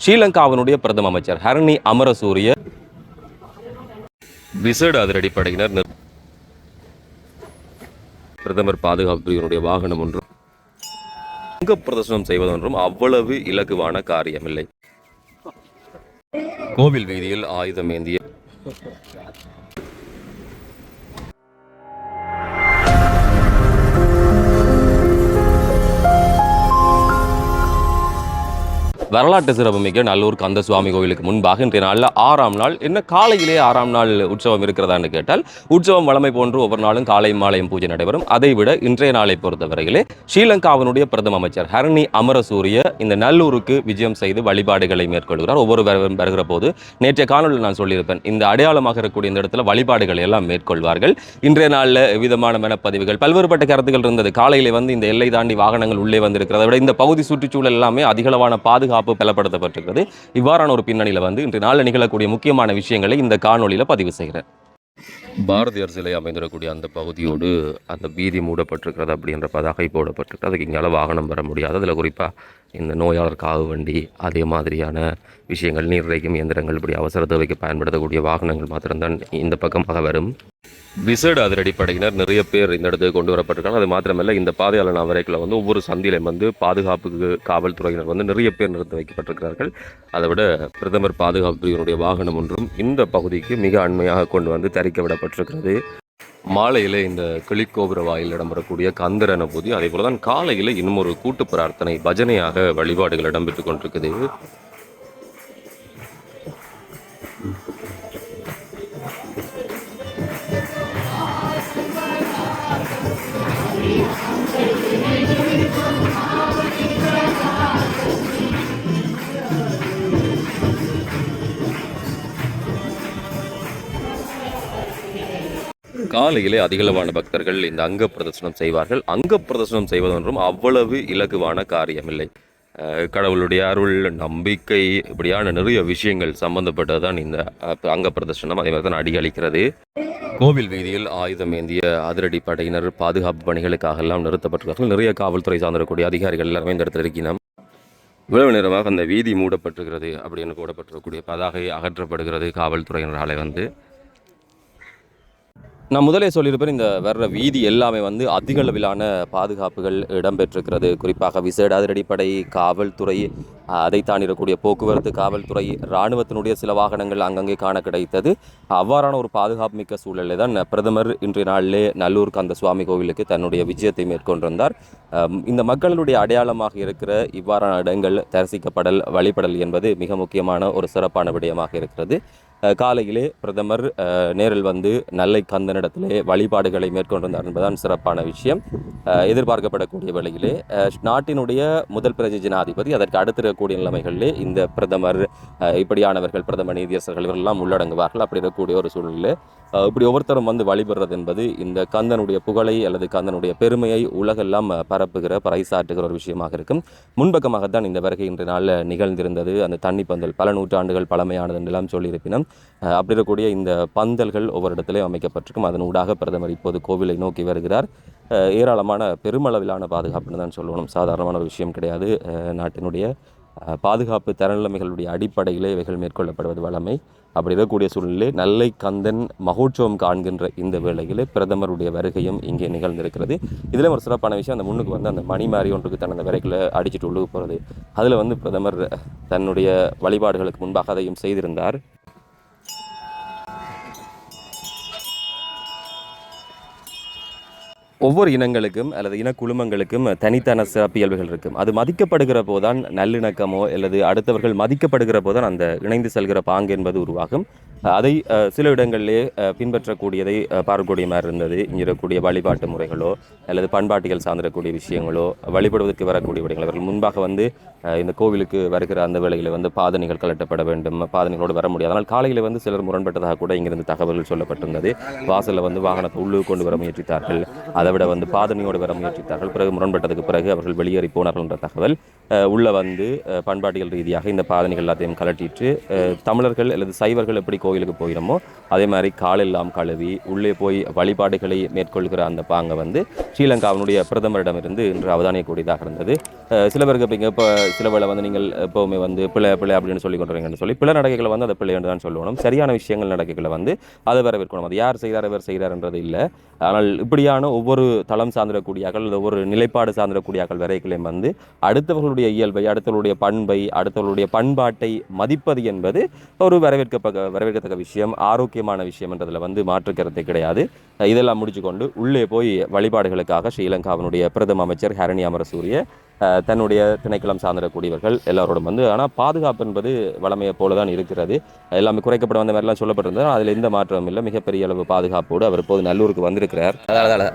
ஸ்ரீலங்காவினுடைய பிரதம அமைச்சர் ஹரணி அமரசூரிய விசேட அதிரடிப்படையினர் பிரதமர் பாதுகாப்பு பிரிவினுடைய வாகனம் ஒன்றும் அங்க பிரதர்சனம் செய்வதொன்றும் அவ்வளவு இலகுவான காரியமில்லை. கோவில் வீதியில் ஆயுதம் ஏந்திய வரலாற்று சிறப்புமிக்க நல்லூர் கந்த சுவாமி கோவிலுக்கு முன்பாக இன்றைய நாளில் ஆறாம் நாள் என்ன காலையிலே ஆறாம் நாள் உற்சவம் இருக்கிறதான்னு கேட்டால் உற்சவம் வளமை போன்று ஒவ்வொரு நாளும் காலை மாலையும் பூஜை நடைபெறும். அதை விட இன்றைய நாளை பொறுத்தவரையிலே ஸ்ரீலங்காவினுடைய பிரதம அமைச்சர் ஹரணி அமரசூரிய இந்த நல்லூருக்கு விஜயம் செய்து வழிபாடுகளை மேற்கொள்கிறார். ஒவ்வொரு வருகிற போது நேற்றைய காணொலியில் நான் சொல்லியிருப்பேன் இந்த அடையாளமாக இருக்கக்கூடிய இந்த இடத்துல வழிபாடுகளை எல்லாம் மேற்கொள்வார்கள். இன்றைய நாளில் விதமான மனப்பதிவுகள் பல்வேறுபட்ட கருத்துக்கள் இருந்தது. காலையிலே வந்து இந்த எல்லை தாண்டி வாகனங்கள் உள்ளே வந்திருக்கிறத விட இந்த பகுதி சுற்றுச்சூழல் எல்லாமே அதிகளவான பாதுகாப்பு பலப்படுத்தப்பட்டிருக்கிறது. இவ்வாறான ஒரு பின்னணியில் வந்து இன்று நாளில் நிகழக்கூடிய முக்கியமான விஷயங்களை இந்த காணொலியில் பதிவு செய்கிறேன். பாரதியார் சிலை அமைந்திருக்கக்கூடிய அந்த பகுதியோடு அந்த பீதி மூடப்பட்டிருக்கிறது அப்படின்ற பதாகை போடப்பட்டிருக்கு. அதுக்கு இங்கே வாகனம் வர முடியாது. அதில் குறிப்பாக இந்த நோயாளர் காவு வண்டி அதே மாதிரியான விஷயங்கள் நீர் இறைக்கும் இயந்திரங்கள் இப்படி அவசர தேவைக்கு பயன்படுத்தக்கூடிய வாகனங்கள் மாத்திரம்தான் இந்த பக்கமாக வரும். விசேட அதிரடிப்படையினர் நிறைய பேர் இந்த இடத்துக்கு கொண்டு வரப்பட்டிருக்காங்க. அது மாத்திரமல்ல இந்த பாதையாளர் நவரைக்கில் வந்து ஒவ்வொரு சந்திலையும் வந்து பாதுகாப்புக்கு காவல்துறையினர் வந்து நிறைய பேர் நிறுத்தி வைக்கப்பட்டிருக்கிறார்கள். அதை விட பிரதமர் பாதுகாப்பு பிரிவினுடைய வாகனம் ஒன்றும் இந்த பகுதிக்கு மிக அண்மையாக கொண்டு வந்து தரிக்க விடப்பட்டிருக்கிறது. மாலையில் இந்த கிளிக்கோபுர வாயில் இடம்பெறக்கூடிய கந்தர் அனுபூதி அதே போல தான் காலையில் இன்னும் ஒரு கூட்டு பிரார்த்தனை பஜனையாக வழிபாடுகள் இடம்பெற்றுக் கொண்டிருக்குது. காலையிலே அதிகளவான பக்தர்கள் இந்த அங்க பிரதர்சனம் செய்வார்கள். அங்க பிரதர்சனம் செய்வதென்றும் அவ்வளவு இலகுவான காரியமில்லை. கடவுளுடைய அருள் நம்பிக்கை இப்படியான நிறைய விஷயங்கள் சம்பந்தப்பட்டது தான் இந்த அங்க பிரதர்சனம் அதே மாதிரி தான் அடியளிக்கிறது. கோவில் வீதியில் ஆயுதம் ஏந்திய அதிரடி படையினர் பாதுகாப்பு பணிகளுக்காக எல்லாம் நிறுத்தப்பட்டிருக்கார்கள் நிறைய காவல்துறை சார்ந்திருக்கக்கூடிய அதிகாரிகள் எல்லாருமே இந்த இடத்துல இருக்கிறோம் இவ்வளவு நேரமாக அந்த வீதி மூடப்பட்டிருக்கிறது அப்படின்னு கூடப்பட்டிருக்கக்கூடிய பதாகை அகற்றப்படுகிறது காவல்துறையினராலே வந்து. நான் முதலே சொல்லியிருப்பேன் இந்த வர்ற வீதி எல்லாமே வந்து அதிக அளவிலான பாதுகாப்புகள் இடம்பெற்றிருக்கிறது. குறிப்பாக விசேட அதிரடிப்படை காவல்துறை அதை தாண்டிடக்கூடிய போக்குவரத்து காவல்துறை இராணுவத்தினுடைய சில வாகனங்கள் அங்கங்கே காண கிடைத்தது அவ்வாறான ஒரு பாதுகாப்பு மிக்க சூழலில் தான் பிரதமர் இன்றைய நாளிலே நல்லூர் கந்த சுவாமி கோவிலுக்கு தன்னுடைய விஜயத்தை மேற்கொண்டிருந்தார். இந்த மக்களுடைய அடையாளமாக இருக்கிற இவ்வாறான இடங்கள் தரிசிக்கப்படல் வழிபடல் என்பது மிக முக்கியமான ஒரு சிறப்பான விடயமாக இருக்கிறது. காலையிலே பிரதமர் நேரில் வந்து நல்லை கந்தனிடத்திலே வழிபாடுகளை மேற்கொண்டிருந்தார் என்பதுதான் சிறப்பான விஷயம். எதிர்பார்க்கப்படக்கூடிய வேளையிலே நாட்டினுடைய முதல் பிரஜை ஜனாதிபதி அதற்கு அடுத்திருக்கக்கூடிய நிலைமைகளிலே இந்த பிரதமர் இப்படியானவர்கள் பிரதமர் நீதியரசர்கள் இவரெல்லாம் உள்ளடங்குவார்கள். அப்படி இருக்கக்கூடிய ஒரு சூழலில் இப்படி ஒவ்வொருத்தரும் வந்து வழிபடுறது என்பது இந்த கந்தனுடைய புகழை அல்லது கந்தனுடைய பெருமையை உலகெல்லாம் பரப்புகிற பறைசாற்றுகிற ஒரு விஷயமாக இருக்கும். முன்பக்கமாகத்தான் இந்த வருகை இன்று நாளில் நிகழ்ந்திருந்தது. அந்த தண்ணி பந்தல் பல நூற்றாண்டுகள் பழமையானது என்றெல்லாம் சொல்லியிருப்பினும் அப்படி இருக்கக்கூடிய இந்த பந்தல்கள் ஒவ்வொரு இடத்திலையும் அமைக்கப்பட்டிருக்கும். அதன் ஊடாக பிரதமர் இப்போது கோவிலை நோக்கி வருகிறார். ஏராளமான பெருமளவிலான பாதுகாப்புன்னு தான் சொல்லணும். சாதாரணமான ஒரு விஷயம் கிடையாது. நாட்டினுடைய பாதுகாப்பு தரநிலைமைகளுடைய அடிப்படையிலே இவைகள் மேற்கொள்ளப்படுவது வழமை. அப்படி இருக்கக்கூடிய சூழ்நிலை நல்லை கந்தன் மகோற்சவம் காண்கின்ற இந்த வேளையிலே பிரதமருடைய வருகையும் இங்கே நிகழ்ந்திருக்கிறது. இதில் ஒரு சிறப்பான விஷயம் அந்த முன்னுக்கு வந்து அந்த மணி மாறி ஒன்றுக்கு தன் அந்த விரைகளை அடிச்சுட்டு உள்ளுக்கு போகிறது அதில் வந்து பிரதமர் தன்னுடைய வழிபாடுகளுக்கு முன்பாக அதையும் செய்திருந்தார். ஒவ்வொரு இனங்களுக்கும் அல்லது இனக்குழுமங்களுக்கும் தனித்தன சிறப்பியல்புகள் இருக்கும். அது மதிக்கப்படுகிற போதுதான் நல்லிணக்கமோ அல்லது அடுத்தவர்கள் மதிக்கப்படுகிற போதுதான் அந்த இணைந்து செல்கிற பாங்கு என்பது உருவாகும். அதை சில இடங்களிலே பின்பற்றக்கூடியதை பார்க்கக்கூடிய மாதிரி இருந்தது. இங்கே இருக்கக்கூடிய வழிபாட்டு முறைகளோ அல்லது பண்பாட்டிகள் சார்ந்திருக்கக்கூடிய விஷயங்களோ வழிபடுவதற்கு வரக்கூடிய விடங்கள் அவர்கள் முன்பாக வந்து இந்த கோவிலுக்கு வருகிற அந்த வேளையில் வந்து பாதணிகள் கலட்டப்பட வேண்டும். பாதணிகளோடு வர முடியாது. ஆனால் காலையில் வந்து சிலர் முரண்பட்டதாக கூட இங்கிருந்து தகவல்கள் சொல்லப்பட்டிருந்தது. வாசலில் வந்து வாகனத்தை உள்ளுக்கு கொண்டு வர முயற்சித்தார்கள். அதை விட வந்து பாதணியோடு வர முயற்சித்தார்கள். பிறகு முரண்பட்டதுக்கு பிறகு அவர்கள் வெளியேறி போனார்கள் என்ற தகவல். உள்ளே வந்து பண்பாட்டியல் ரீதியாக இந்த பாதணிகள் எல்லாத்தையும் கலட்டிட்டு தமிழர்கள் அல்லது சைவர்கள் எப்படி கோயிலுக்கு போயிடமோ அதே மாதிரி காலெல்லாம் கழுவி உள்ளே போய் வழிபாடுகளை மேற்கொள்கிற அந்த பாங்கை வந்து ஸ்ரீலங்காவினுடைய பிரதமரிடமிருந்து இன்று அவதானியக்கூடியதாக இருந்தது. சில பேருக்கு இப்போ இப்போ சில வேளை வந்து நீங்கள் எப்போவுமே வந்து பிள்ளை பிள்ளை அப்படின்னு சொல்லி கொண்டுறீங்கன்னு சொல்லி பிள்ளை நடக்கைகளை வந்து அதை பிள்ளை என்று தான் சொல்லணும். சரியான விஷயங்கள் நடக்கைகளை வந்து அதை வரவேற்கணும். அது யார் செய்கிறார் இவர் செய்கிறார்ன்றது இல்லை. ஆனால் இப்படியான ஒவ்வொரு தளம் சார்ந்திடக்கூடியாக்கள் அல்லது ஒவ்வொரு நிலைப்பாடு சார்ந்திடக்கூடியாக்கள் வரைகளையும் வந்து அடுத்தவர்களுடைய இயல்பை அடுத்தவர்களுடைய பண்பை அடுத்தவர்களுடைய பண்பாட்டை மதிப்பது என்பது ஒரு வரவேற்கப்பக வரவேற்கத்தக்க விஷயம். ஆரோக்கியமான விஷயம் என்றதில் வந்து மாற்றுக்கிறதே கிடையாது. இதெல்லாம் முடிச்சுக்கொண்டு உள்ளே போய் வழிபாடுகளுக்காக ஸ்ரீலங்காவினுடைய பிரதம அமைச்சர் ஹரணி அமரசூரிய தன்னுடைய திணைக்களம் சார்ந்திடக்கூடியவர்கள் எல்லாரோடும் வந்து ஆனால் பாதுகாப்பு என்பது வளமையை போல தான் இருக்கிறது. எல்லாமே குறைக்கப்பட வந்த மாதிரிலாம் சொல்லப்பட்டிருந்தது. அதில் எந்த மாற்றமும் இல்லை. மிகப்பெரிய அளவு பாதுகாப்போடு அவர் இப்போது நல்லூருக்கு வந்திருக்கிறார். அதால அதால.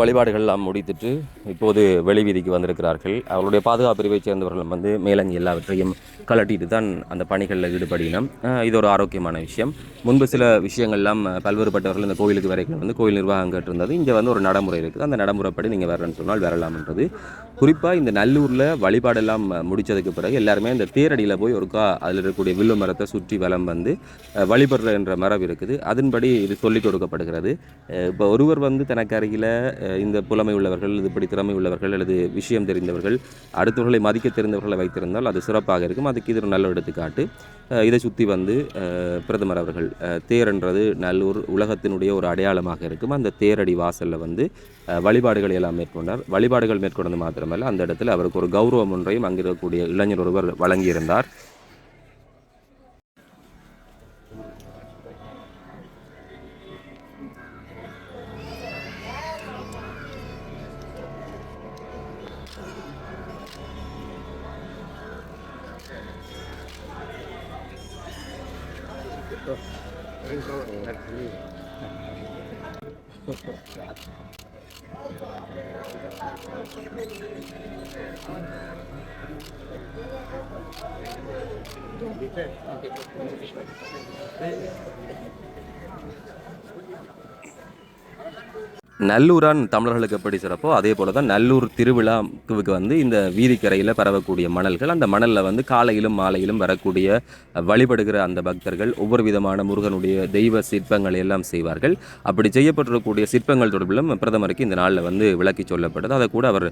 வழிபாடுகள்லாம் முடித்துட்டு இப்போது வெளி வீதிக்கு வந்திருக்கிறார்கள். அவருடைய பாதுகாப்பு பிரிவை சேர்ந்தவர்கள் வந்து மேலங்கி எல்லாவற்றையும் கலட்டிட்டு தான் அந்த பணிகளில் ஈடுபடினோம். இது ஒரு ஆரோக்கியமான விஷயம். முன்பு சில விஷயங்கள்லாம் பல்வேறுபட்டவர்கள் இந்த கோயிலுக்கு வரைக்கும் வந்து கோயில் நிர்வாகம் கேட்டிருந்தது. இங்கே வந்து ஒரு நடைமுறை இருக்குது. அந்த நடைமுறைப்படி நீங்கள் வரேன்னு சொன்னால் வரலாம்ன்றது. குறிப்பாக இந்த நல்லூரில் வழிபாடெல்லாம் முடித்ததுக்கு முடிச்சதுக்கு பிறகு எல்லாருமே இந்த தேரடியில் போய் ஒருக்கா அதில் இருக்கக்கூடிய வில்லு மரத்தை சுற்றி வலம் வந்து வழிபடுற என்ற மரபு இருக்குது. அதன்படி இது சொல்லிக் கொடுக்கப்படுகிறது. இப்போ ஒருவர் வந்து தனக்கு அருகில் இந்த புலமை உள்ளவர்கள் இது இப்படி திறமை உள்ளவர்கள் அல்லது விஷயம் தெரிந்தவர்கள் அடுத்தவர்களை மதிக்க தெரிந்தவர்களை வைத்திருந்தால் அது சிறப்பாக இருக்கும். அதுக்கு இது ஒரு நல்ல எடுத்துக்காட்டு. இதை சுற்றி வந்து பிரதமர் அவர்கள் அஹ், தேர்ன்றது நல்லூர் உலகத்தினுடைய ஒரு அடையாளமாக இருக்கும். அந்த தேரடி வாசலில் வந்து வழிபாடுகள் வழிபாடுகளை எல்லாம் மேற்கொண்டார். வழிபாடுகள் மேற்கொண்டது மாத்திரமல்ல அந்த இடத்துல அவருக்கு ஒரு கௌரவம் ஒன்றையும் அங்கிருக்கக்கூடிய இளைஞர் ஒருவர் வழங்கியிருந்தார். Bitte. நல்லூரான் தமிழர்களுக்கு எப்படி சிறப்போ அதே போல தான் நல்லூர் திருவிழாவுக்கு வந்து இந்த வீதிக்கரையில் பரவக்கூடிய மணல்கள் அந்த மணலில் வந்து காலையிலும் மாலையிலும் வரக்கூடிய வழிபடுகிற அந்த பக்தர்கள் ஒவ்வொரு விதமான முருகனுடைய தெய்வ சிற்பங்களை எல்லாம் செய்வார்கள். அப்படி செய்யப்பட்டிருக்கக்கூடிய சிற்பங்கள் தொடர்பிலும் பிரதமருக்கு இந்த நாளில் வந்து விளக்கி சொல்லப்பட்டது. அதை கூட அவர்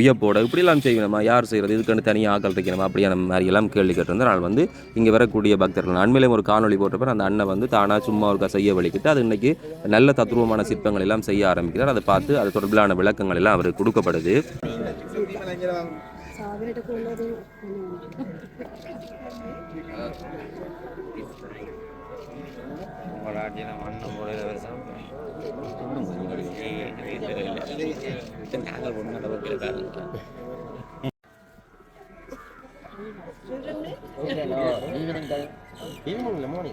வியப்போட இப்படியெல்லாம் செய்யணுமா யார் செய்கிறது இதுக்குன்னு தனியாக ஆக்கள் தைக்கணுமா அப்படியான மாதிரி எல்லாம் கேள்வி கேட்டிருந்தார். நான் வந்து இங்கே வரக்கூடிய பக்தர்கள் அண்மையிலும் ஒரு காணொலி போட்டப்போ அந்த அண்ணன் வந்து தானாக சும்மா ஒருக்கா செய்ய வழிக்கிட்டு அது இன்றைக்கி நல்ல தத்துருவமான சிற்பங்கள் எல்லாம் செய்ய ஆரம்பிக்கிறார். அதை பார்த்து அது தொடர்பிலான விளக்கங்கள் எல்லாம் அவருக்கு கொடுக்கப்படுது. ஈவினிங் டைம் ஈவினிங் லெமானி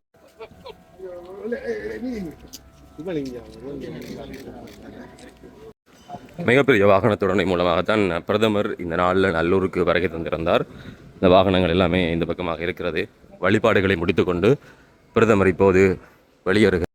மிகப்பெரிய வாகனத்துடனை மூலமாகத்தான் பிரதமர் இந்த நாளில் நல்லூருக்கு வருகை தந்திருந்தார். இந்த வாகனங்கள் எல்லாமே இந்த பக்கமாக இருக்கிறது. வழிபாடுகளை முடித்துக்கொண்டு பிரதமர் இப்போது வெளியேறுகிறார்.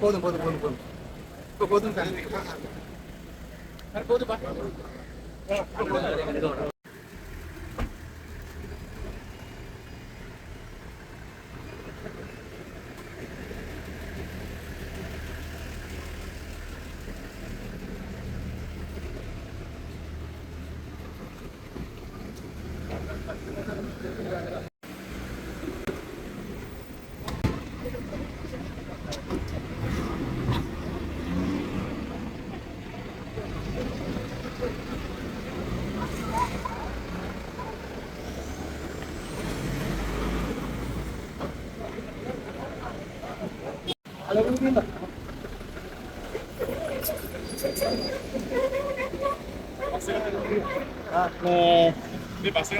போதும் போதும் போதும். போதும் இப்போ போதும். Ah, me... Me pasé.